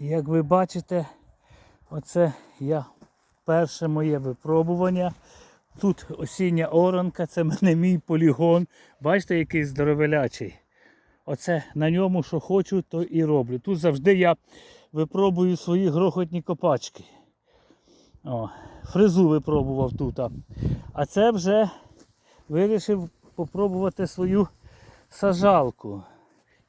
як ви бачите, оце я перше моє випробування. Тут осіння оранка, це мене мій полігон. Бачите, який здоровелячий. Оце на ньому, що хочу, то і роблю. Тут завжди я випробую свої грохотні копачки. О, фрезу випробував тут. А це вже вирішив попробувати свою сажалку.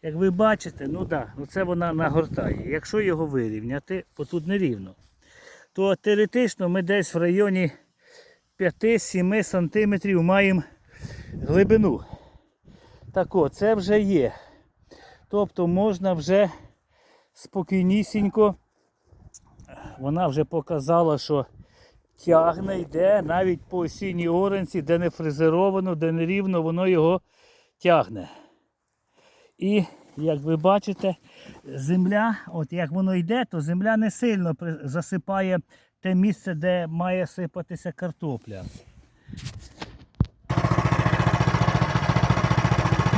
Як ви бачите, ну да, це вона нагортає. Якщо його вирівняти, бо тут нерівно, то теоретично ми десь в районі 5-7 см маємо глибину. Так от, це вже є. Тобто можна вже спокійнісінько, вона вже показала, що тягне, йде навіть по осінній оранці, де не фрезеровано, де не рівно, воно його тягне. І як ви бачите, земля, от як воно йде, то земля не сильно засипає те місце, де має сипатися картопля.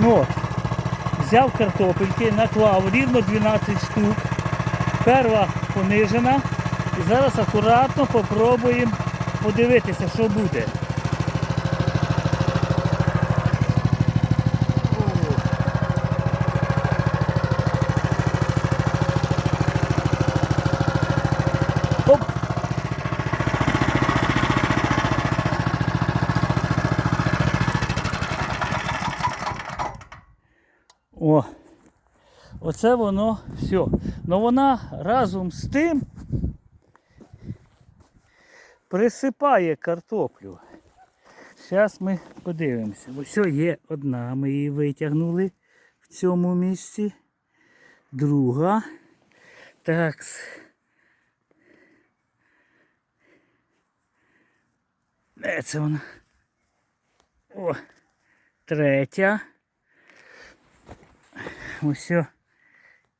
Ну, взяв картопельки, наклав рівно 12 штук. Перва понижена. І зараз акуратно попробуємо подивитися, що буде. О, оце воно все. Ну вона разом з тим присипає картоплю. Зараз ми подивимося. Ось є одна, ми її витягнули в цьому місці. Друга. Так. Де це вона? О, третя. Ось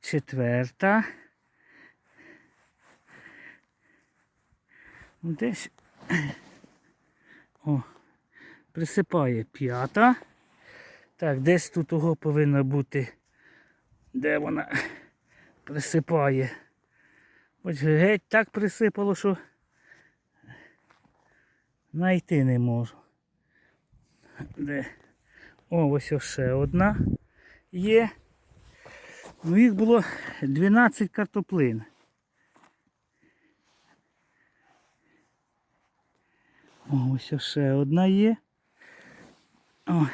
четверта. Десь. О, присипає п'ята. Так, десь тут того повинна бути. Де вона присипає? Ось геть так присипало, що знайти не можу. Де? О, ось ще одна є. Ну, їх було 12 картоплин. О, ось ще одна є. О,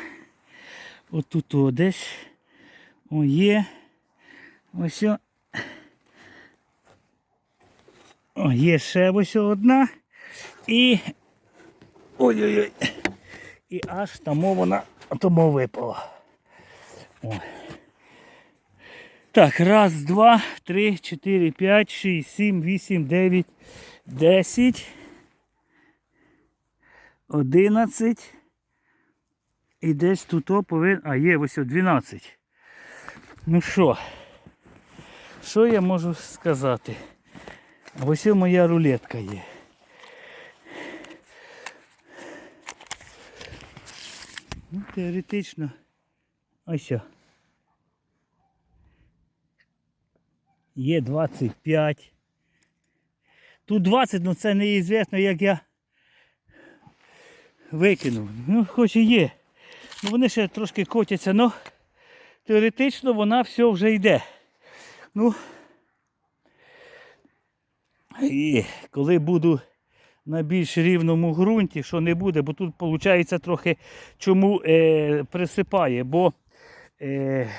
отут о, десь. О, є. Ось. О. О, є ще ось одна. І. Ой-ой-ой. І аж тому вона тому випала. О. Так, раз, два, три, чотири, п'ять, шість, сім, вісім, дев'ять, десять, одинадцять. І десь тут повинен... А, є ось о 12. Ну що? Що я можу сказати? Ось моя рулетка є. Ну, теоретично. Ось. Є 25. Тут 20, ну це неізвісно, як я викинув. Ну, хоч і є. Ну вони ще трошки котяться, але теоретично вона все вже йде. Ну і коли буду на більш рівному ґрунті, що не буде, бо тут виходить трохи чому е, присипає, бо е,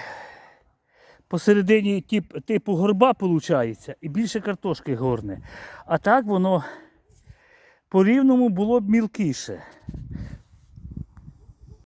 посередині тип, типу горба виходить і більше картошки горне. А так воно по рівному було б мілкіше.